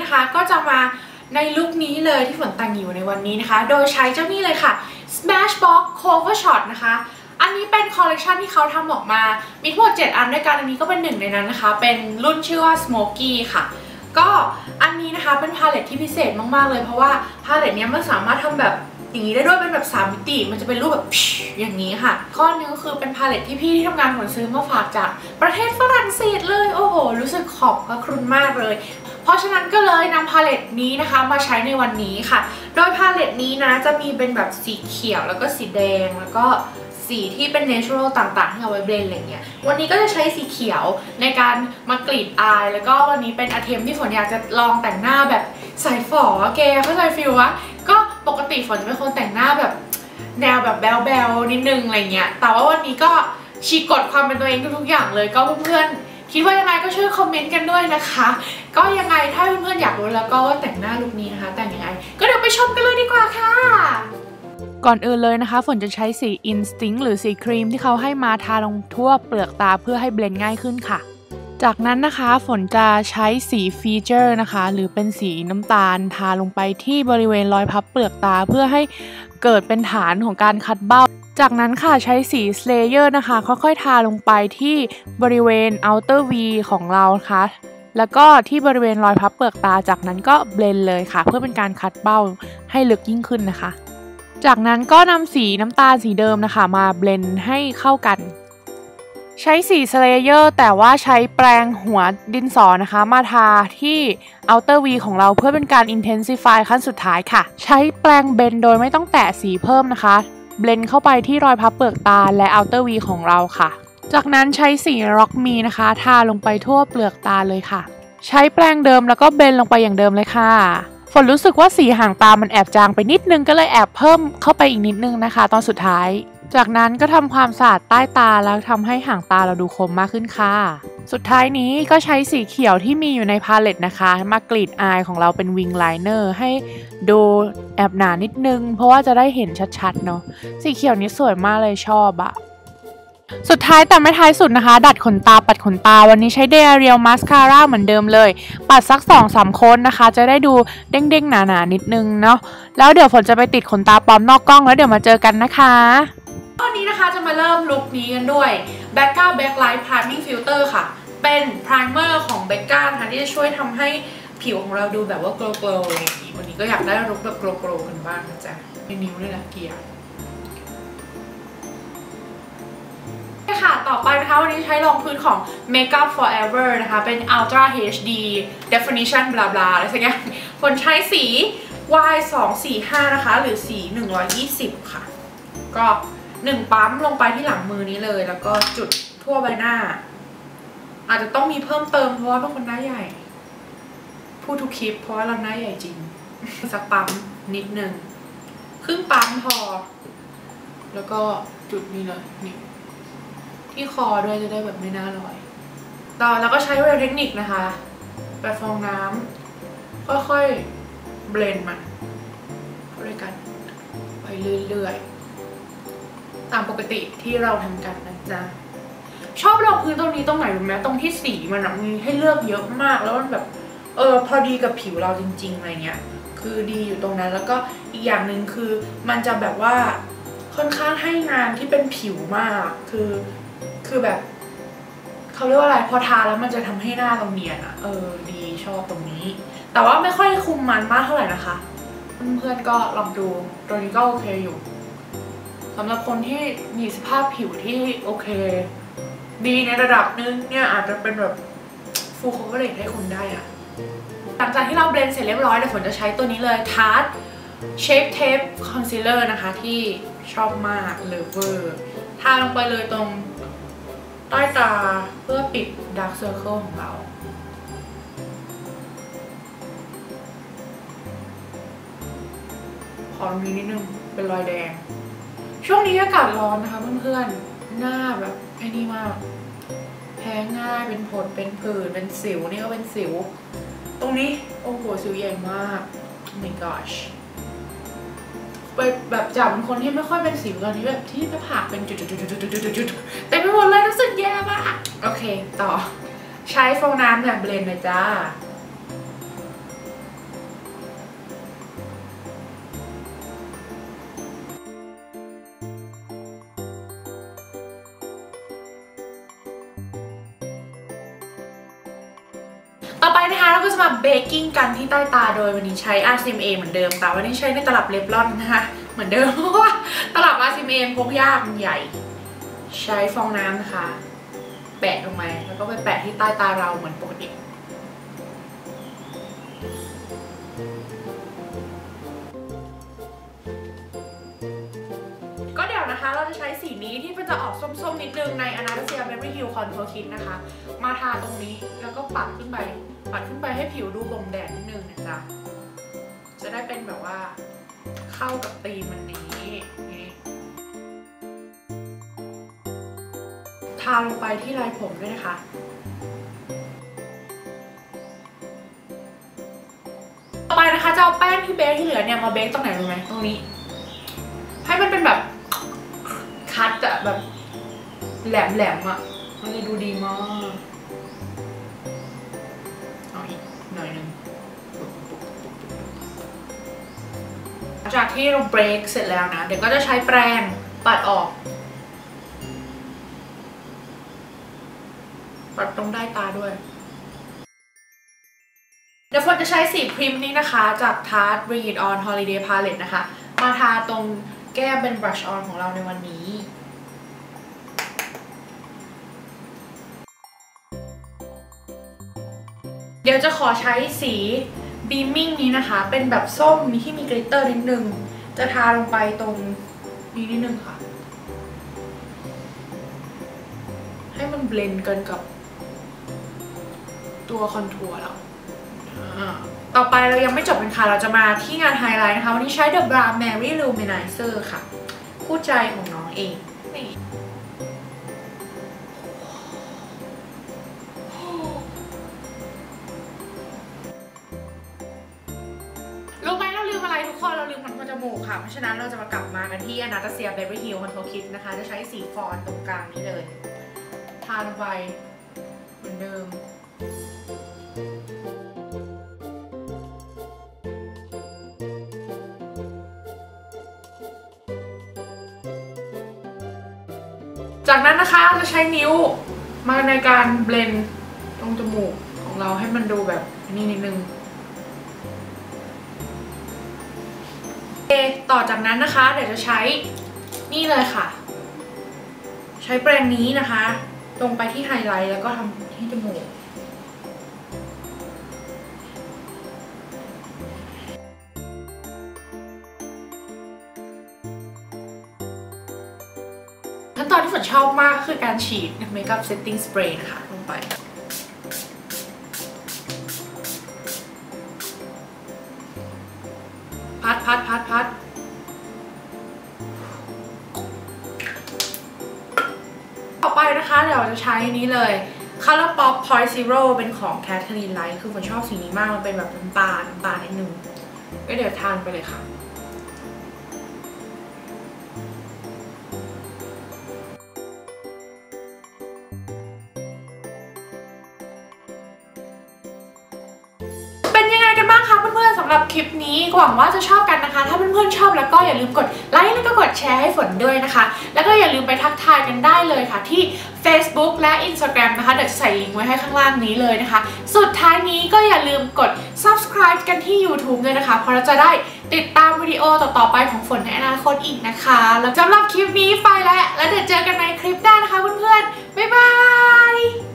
นนี้นะคะก็จะมาในลุคนี้เลยที่ฝนแต่งอยู่ในวันนี้นะคะ โดยใช้เจ้านี่เลยค่ะ Smashbox Cover Shot นะคะ อันนี้เป็นคอลเลกชันที่เขาทำออกมา มีทั้งหมด 7 อันด้วยกัน อันนี้ก็เป็นหนึ่งในนั้นนะคะ เป็นรุ่นชื่อว่า Smoky ค่ะ ก็อันนี้นะคะเป็นพาเลตที่พิเศษมาก ๆ เลย เพราะว่าพาเลตเนี้ยมันสามารถทำแบบอย่างนี้ได้ด้วยเป็นแบบ3มิติ มันจะเป็นรูปแบบอย่างนี้ค่ะ ข้อนึงก็คือเป็นพาเลตที่พี่ที่ทำงานผลซื้อมาฝากจากประเทศฝรั่งเศสเลย โอ้โห รู้สึกขอบพระคุณมากเลย เพราะฉะนั้นก็เลยนำพาเลตนี้นะคะมาใช้ในวันนี้ค่ะ โดยพาเลตนี้นะจะมีเป็นแบบสีเขียวแล้วก็สีแดงแล้วก็สีที่เป็น natural ต่างๆที่เอาไว้เบลนอะไรเงี้ย วันนี้ก็จะใช้สีเขียวในการมากรีดอาย แล้วก็วันนี้เป็นอาเทมที่ฝนอยากจะลองแต่งหน้าแบบใส่ฝอแกเข้าใจฟิลวะก็ปกติฝนจะเป็นคนแต่งหน้าแบบแนวแบบแบลๆนิดนึงอะไรเงี้ย แต่ว่าวันนี้ก็ฉีกกฎความเป็นตัวเองทุกๆอย่างเลยก็เพื่อนๆ คิดว่ายังไงก็ช่วยคอมเมนต์กันด้วยนะคะ ก็ยังไงถ้าเพื่อนๆอยากรู้แล้วก็ว่าแต่งหน้าลุคนี้นะคะ แต่งยังไง ก็เดี๋ยวไปชมกันเลยดีกว่าค่ะก่อนอื่นเลยนะคะ ฝนจะใช้สี Instinct หรือสีครีมที่เขาให้มาทาลงทั่วเปลือกตาเพื่อให้เบลนด์ง่ายขึ้นค่ะ จากนั้นนะคะฝนจะใช้สีฟีเจอร์นะคะ หรือเป็นสีน้ำตาลทาลงไปที่บริเวณรอยพับเปลือกตาเพื่อให้เกิดเป็นฐานของการคัดเบ้า จากนั้นค่ะใช้สี Slayer นะคะ ค่อยๆ ทาลงไปที่บริเวณ outer V ของเราค่ะแล้วก็ที่บริเวณรอยพับเปลือกตาจากนั้นก็เบลนเลยค่ะ เพื่อเป็นการคัดเบ้าให้ลึกยิ่งขึ้นนะคะ จากนั้นก็นำสีน้ำตาลสีเดิมนะคะ มาเบลนให้เข้ากัน ใช้สีสเลเยอร์แต่ว่าใช้แปรงหัวดินสอนะคะ มาทาที่ outer V ของเราเพื่อเป็นการ intensify ขั้นสุดท้ายค่ะ ใช้แปรงเบนโดยไม่ต้องแตะสีเพิ่มนะคะ เบลนเข้าไปที่รอยพับเปลือกตาและอัลเตอร์วีของเราค่ะ จากนั้นใช้สีร็อกมีนะคะ ทาลงไปทั่วเปลือกตาเลยค่ะ ใช้แปรงเดิมแล้วก็เบลนลงไปอย่างเดิมเลยค่ะ ฝนรู้สึกว่าสีหางตามันแอบจางไปนิดนึงก็เลยแอบเพิ่มเข้าไปอีกนิดนึงนะคะ ตอนสุดท้าย จากนั้นก็ทำความสะอาดใต้ตาแล้วทำให้หางตาเราดูคมมากขึ้นค่ะ สุดท้ายนี้ก็ใช้สีเขียวที่มีอยู่ในพาเลตนะคะ มากรีดอายของเราเป็นวิงไลเนอร์ให้ดูแอบหนานิดนึง เพราะว่าจะได้เห็นชัดๆเนาะสีเขียวนี้สวยมากเลยชอบอะสุดท้ายแต่ไม่ท้ายสุดนะคะ ดัดขนตาปัดขนตาวันนี้ใช้เดเรียลมาสคาร่าเหมือนเดิมเลย ปัดสัก2อสามคนนะคะ จะได้ดูเด้งๆ หนาๆ นิดนึงเนาะแล้วเดี๋ยวฝนจะไปติดขนตาปลอมนอกกล้องแล้วเดี๋ยวมาเจอกันนะคะ นะคะจะมาเริ่มลุคนี้กันด้วย Becca Backlight Priming Filter ค่ะ เป็น primer ของ Becca นะคะที่จะช่วยทำให้ผิวของเราดูแบบว่า glow glow อะไรอย่างนี้วันนี้ก็อยากได้ลุคแบบ glow glow กันบ้างนะจ๊ะมีนิ้วด้วยนะเกียร์ค่ะ ต่อไปนะคะ วันนี้ใช้รองพื้นของ Makeup Forever นะคะ เป็น Ultra HD Definition บลาบลาอะไรสักอย่างคนใช้สี Y 2 4 5 นะคะ หรือสี 120 ค่ะ ก็ หนึ่งปั๊มลงไปที่หลังมือนี้เลย แล้วก็จุดทั่วใบหน้า อาจจะต้องมีเพิ่มเติมเพราะว่าเป็นคนหน้าใหญ่ พูดทุกคลิปเพราะว่าเราหน้าใหญ่จริง สักปั๊มนิดนึงครึ่งปั๊มพอ แล้วก็จุดนี้เลยนี่ที่คอด้วยจะได้แบบไม่น่าลอย ต่อแล้วก็ใช้เวลเทคนิคนะคะแบบฟองน้ำค่อยๆเบลนด์มันด้วยกัน ไปเรื่อยๆ ตามปกติที่เราทำกันนะจ๊ะชอบรองพื้นตรงนี้ตรงไหนรู้ไหมตรงที่สีมันอะมีให้เลือกเยอะมากแล้วมันแบบเออพอดีกับผิวเราจริง ๆอะไรเงี้ย คือดีอยู่ตรงนั้น แล้วก็อีกอย่างหนึ่งคือมันจะแบบว่าค่อนข้างให้งานที่เป็นผิวมากคือคือแบบเขาเรียกว่าอะไรพอทาแล้วมันจะทำให้หน้าเราเนียนอะเออดีชอบตรงนี้ แต่ว่าไม่ค่อยคุมมันมากเท่าไหร่นะคะ เพื่อนๆก็ลองดูตัวนี้ก็โอเคอยู่ สำหรับคนที่มีสภาพผิวที่โอเค ดีในระดับนึงเนี่ยอาจจะเป็นแบบฟูล coverage ให้คุณได้อะหลังจากที่เราเบลนด์เสร็จเรียบร้อยเดี๋ยวฝนจะใช้ตัวนี้เลย Tarte Shape Tape Concealer นะคะที่ชอบมากเลเวอร์ทาลงไปเลยตรงใต้ตาเพื่อปิด Dark Circle ของเราขอตรงนี้นิดนึงเป็นรอยแดง ช่วงนี้อากาศร้อนนะคะเพื่อนๆ หน้าแบบไอ้นี่มาก แพ้ง่ายเป็นผดเป็นผื่นเป็นสิวนี่ก็เป็นสิว ตรงนี้โอ้โหสิวใหญ่มาก oh my gosh ไปแบบจับคนที่ไม่ค่อยเป็นสิวตอนนี้แบบที่หน้าผากเป็นจุดๆๆๆๆๆเต็มไปหมดเลยรู้สึกแย่มาก โอเค ต่อ ใช้ฟองน้ำเนี่ยเบลนด์เลยจ้า ไปนะคะเราก็จะมาเบกกิ้งกันที่ใต้ตาโดยวันนี้ใช้ RCMA เหมือนเดิมแต่วันนี้ใช้ในตลับเลฟลอนนะคะเหมือนเดิมเพราะว่าตลับ RCMA พกยากมันใหญ่ ใช้ฟองน้ำนะคะ แปะลงไปแล้วก็ไปแปะที่ใต้ตาเราเหมือนปกติ เราจะใช้สีนี้ที่มันจะออกส้มๆนิดนึงใน Anastasia Beverly Hills Contour Kit นะคะ มาทาตรงนี้แล้วก็ปัดขึ้นไป ปัดขึ้นไปให้ผิวดูบ่งแดดนิดนึงนะจ๊ะ จะได้เป็นแบบว่าเข้ากับธีมันนี้ทาลงไปที่ลายผมด้วยนะคะต่อไปนะคะจะเอาแป้งที่เบคที่เหลือเนี่ยมาเบคตรงไหนรู้ไหมตรงนี้ ให้มันเป็นแบบ คัดอะแบบ แหลมแหลมๆอะมันจะดูดีมากเอาอีกหน่อยหนึงหลังจากที่เราเบรกเสร็จแล้วนะ เดี๋ยวก็จะใช้แปรงปัดออก ปัดตรงได้ตาด้วยเดี๋ยวฝนจะใช้สีพริมนี้นะคะจาก Tarte Bring It On Holiday Palette นะคะ มาทาตรงแก้มเป็น brush on ของเราในวันนี้ ดี๋ยวจะขอใช้สี beaming นี้นะคะ เป็นแบบส้มมีที่มีกลิตเตอร์นิดนึง จะทาลงไปตรงนี้นิดนึงค่ะ ให้มันเบลนด์กันกับตัวคอนทัวร์เราอ่าต่อไปเรายังไม่จบกันค่ะ เราจะมาที่งานไฮไลท์นะคะ วันนี้ใช้ The Bra Mary Luminizer ค่ะ คู่ใจของน้องเอง คนเราลืมทำคนจมูกค่ะ เพราะฉะนั้นเราจะมากลับมากันที่ Anastasia Beverly Hills Contour Kit นะคะ จะใช้สีฟอนตรงกลางนี้เลย ทาลงไปเหมือนเดิมจากนั้นนะคะจะใช้นิ้วมาในการเบลนด์ตรงจมูกของเราให้มันดูแบบนี่นิดนึง ต่อจากนั้นนะคะ เดี๋ยวจะใช้นี่เลยค่ะ ใช้แปรงนี้นะคะตรงไปที่ไฮไลท์แล้วก็ทำที่จมูกขั้นตอนที่ฝนชอบมากคือการฉีดเมคอัพเซตติ้งสเปรย์นะคะ ลงไปพัดพัดพัดพัด นะคะ เดี๋ยวจะใช้นี้เลย Color Pop Point Zero เป็นของ Catherine Light คือผมชอบสีนี้มาก มันเป็นแบบน้ำตาลน้ำตาลนิดนึงก็เดี๋ยวทานไปเลยค่ะ คลิปนี้หวังว่าจะชอบกันนะคะ ถ้าเพื่อนๆชอบแล้วก็อย่าลืมกดไลค์แล้วก็กดแชร์ให้ฝนด้วยนะคะ แล้วก็อย่าลืมไปทักทายกันได้เลยค่ะที่ Facebook และ Instagram นะคะ เดี๋ยวใส่ลิงก์ไว้ให้ข้างล่างนี้เลยนะคะ สุดท้ายนี้ก็อย่าลืมกด subscribe กันที่ YouTube ด้วยนะคะ เพราะเราจะได้ติดตามวิดีโอต่อๆไปของฝนในอนาคตอีกนะคะ แล้วสำหรับคลิปนี้ไปแล้ว แล้วเดี๋ยวเจอกันในคลิปหน้านะคะเพื่อนๆ บ๊ายบาย